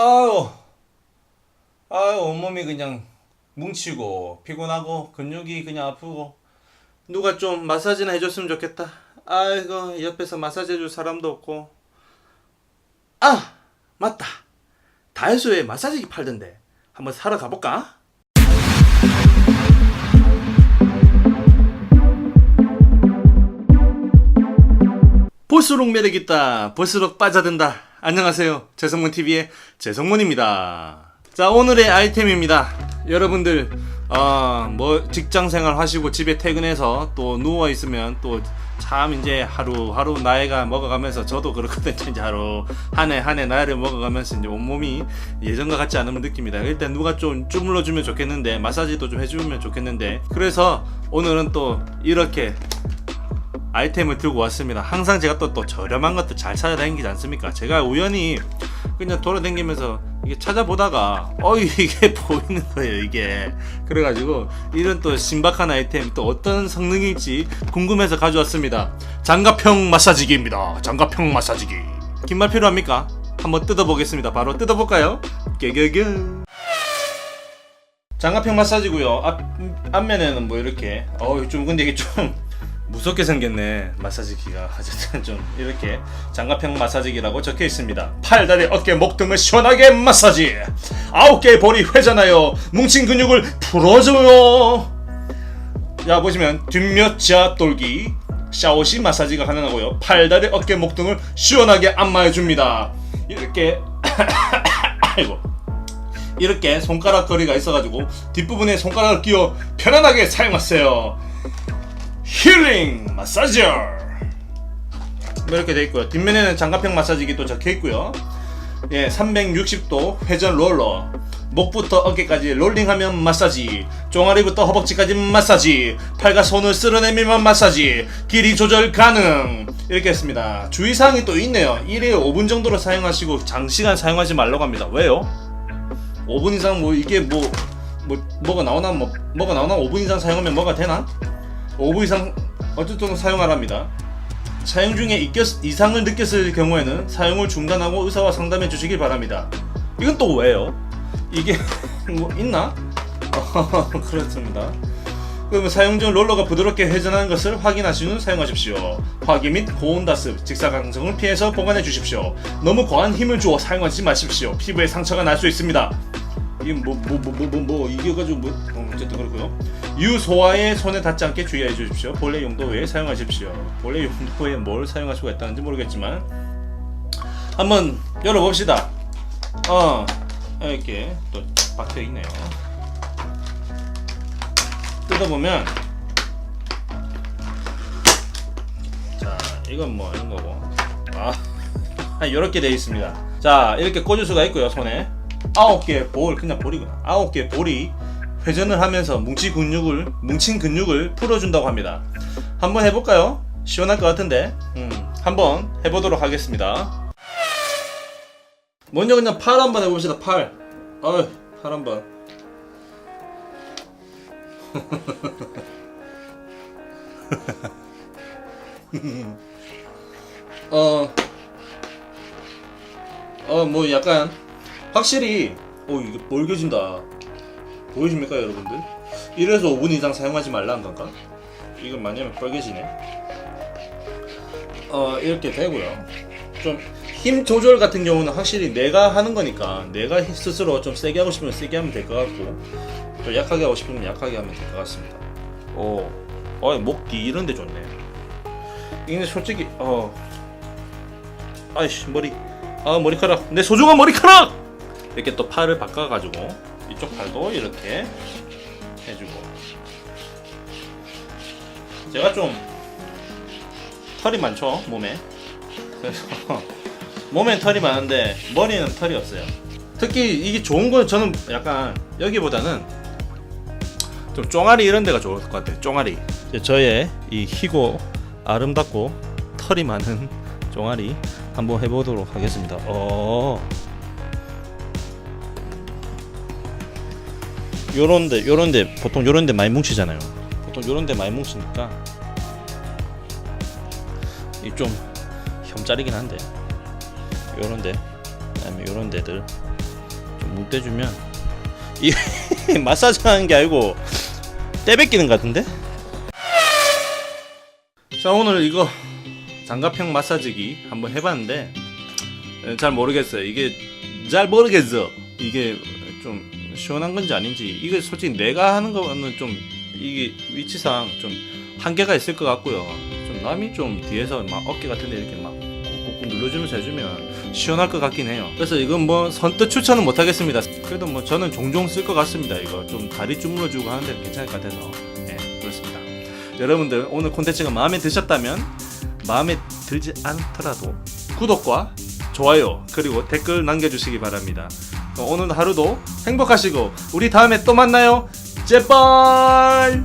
아유, 아유, 온몸이 그냥 뭉치고 피곤하고 근육이 그냥 아프고 누가 좀 마사지나 해줬으면 좋겠다. 아이고 옆에서 마사지 해줄 사람도 없고. 아 맞다. 다이소에 마사지기 팔던데 한번 사러 가볼까? 볼수록 매력 있다. 볼수록 빠져든다. 안녕하세요. 재성문 TV의 재성문입니다. 자 오늘의 아이템입니다. 여러분들 어 뭐 직장 생활 하시고 집에 퇴근해서 또 누워 있으면 또 참 이제 하루 하루 나이가 먹어가면서 저도 그렇거든요. 이제 하루 한 해 한 해 나이를 먹어가면서 이제 온몸이 예전과 같지 않은 느낌이다. 일단 누가 좀 주물러 주면 좋겠는데 마사지도 좀 해주면 좋겠는데 그래서 오늘은 또 이렇게 아이템을 들고 왔습니다. 항상 제가 또, 또 저렴한 것도 잘 찾아다니지 않습니까? 제가 우연히 그냥 돌아다니면서 이게 찾아보다가 어 이게 보이는 거예요 이게 그래가지고 이런 또 신박한 아이템 또 어떤 성능일지 궁금해서 가져왔습니다. 장갑형 마사지기입니다. 장갑형 마사지기. 긴 말 필요합니까? 한번 뜯어보겠습니다. 바로 뜯어볼까요? 깨깨깨. 장갑형 마사지고요. 앞 앞면에는 뭐 이렇게 어좀 근데 이게 좀 무섭게 생겼네. 마사지기가. 어쨌든 좀 이렇게 장갑형 마사지기라고 적혀 있습니다. 팔, 다리, 어깨, 목 등을 시원하게 마사지. 아홉 개의 볼이 회전하여 뭉친 근육을 풀어줘요. 자 보시면 뒷면자 돌기 샤워시 마사지가 가능하고요. 팔, 다리, 어깨, 목 등을 시원하게 안마해 줍니다. 이렇게 아이고. 이렇게 손가락 거리가 있어가지고 뒷부분에 손가락을 끼워 편안하게 사용하세요 힐링 마사저 뭐 이렇게 돼 있고요. 뒷면에는 장갑형 마사지기 또 적혀 있고요. 예, 360도 회전 롤러. 목부터 어깨까지 롤링하면 마사지. 종아리부터 허벅지까지 마사지. 팔과 손을 쓸어내밀면 마사지. 길이 조절 가능. 이렇게 했습니다. 주의사항이 또 있네요. 1회 5분 정도로 사용하시고 장시간 사용하지 말라고 합니다. 왜요? 5분 이상 뭐 이게 뭐, 뭐 뭐가 나오나 뭐 뭐가 나오나 5분 이상 사용하면 뭐가 되나? 5분 이상 어쨌든 사용하랍니다. 사용 중에 이겼- 이상을 느꼈을 경우에는 사용을 중단하고 의사와 상담해 주시길 바랍니다. 이건 또 왜요? 이게 뭐 있나? 그렇습니다. 그러면 사용 중 롤러가 부드럽게 회전하는 것을 확인하신 후 사용하십시오. 화기 및 고온 다습, 직사광선을 피해서 보관해 주십시오. 너무 과한 힘을 주어 사용하지 마십시오. 피부에 상처가 날 수 있습니다. 이게 뭐뭐 뭐 뭐 이게 가지고 뭐 어, 어쨌든 그렇고요. 유소화에 손에 닿지 않게 주의해 주십시오. 본래 용도 외에 사용하십시오. 본래 용도에 뭘 사용할 수가 있다는지 모르겠지만 한번 열어봅시다. 어 이렇게 또 박혀 있네요. 뜯어보면 자 이건 뭐 이런 거고 아 이렇게 되어 있습니다. 자 이렇게 꽂을 수가 있고요 손에 아홉 개의 볼 그냥 볼이구나 아홉 개의 볼이 회전을 하면서 뭉친 근육을 뭉친 근육을 풀어준다고 합니다. 한번 해볼까요? 시원할 것 같은데 음, 한번 해보도록 하겠습니다. 먼저 그냥 팔 한번 해봅시다 팔. 어이 팔 한번. 어. 어, 뭐 약간 확실히 어 이거 멀겨진다. 보이십니까 여러분들? 1에서 5분 이상 사용하지 말라는 건가? 이건 만약에 빨개지네. 어 이렇게 되고요. 좀 힘 조절 같은 경우는 확실히 내가 하는 거니까 내가 스스로 좀 세게 하고 싶으면 세게 하면 될 것 같고 좀 약하게 하고 싶으면 약하게 하면 될 것 같습니다. 오, 어, 목뒤 이런 데 좋네. 이게 솔직히 어, 아이씨 머리, 아 머리카락, 내 소중한 머리카락. 이렇게 또 팔을 바꿔가지고 이쪽 팔도 이렇게 해주고. 제가 좀 털이 많죠 몸에. 그래서 몸엔 털이 많은데 머리는 털이 없어요. 특히 이게 좋은 건 저는 약간 여기보다는 좀 쫑아리 이런 데가 좋을 것 같아요 쫑아리. 저의 이 희고 아름답고 털이 많은 쫑아리 한번 해보도록 하겠습니다. 어 요런데 요런데 보통 요런데 많이 뭉치잖아요. 보통 요런데 많이 뭉치니까 이 좀 혐짜리긴 한데 요런데 아니면 요런 데들 문 떼주면 이 마사지 하는 게 아니고 것 같은데? 자 오늘 이거 장갑형 마사지기 한번 해봤는데 에, 잘 모르겠어요. 이게 잘 모르겠어. 이게 좀 시원한 건지 아닌지 이게 솔직히 내가 하는 거는 좀 이게 위치상 좀 한계가 있을 것 같고요. 좀 남이 좀 뒤에서 막 어깨 같은데 이렇게 막 꾹꾹꾹 눌러주면서 해주면 시원할 것 같긴 해요. 그래서 이건 뭐 선뜻 추천은 못 하겠습니다. 그래도 뭐 저는 종종 쓸 것 같습니다. 이거 좀 다리 주물러주고 하는데 괜찮을 것 같아서 네 그렇습니다. 여러분들 오늘 콘텐츠가 마음에 드셨다면 마음에 들지 않더라도 구독과 좋아요 그리고 댓글 남겨주시기 바랍니다. 어, 오늘 하루도 행복하시고 우리 다음에 또 만나요. 제발.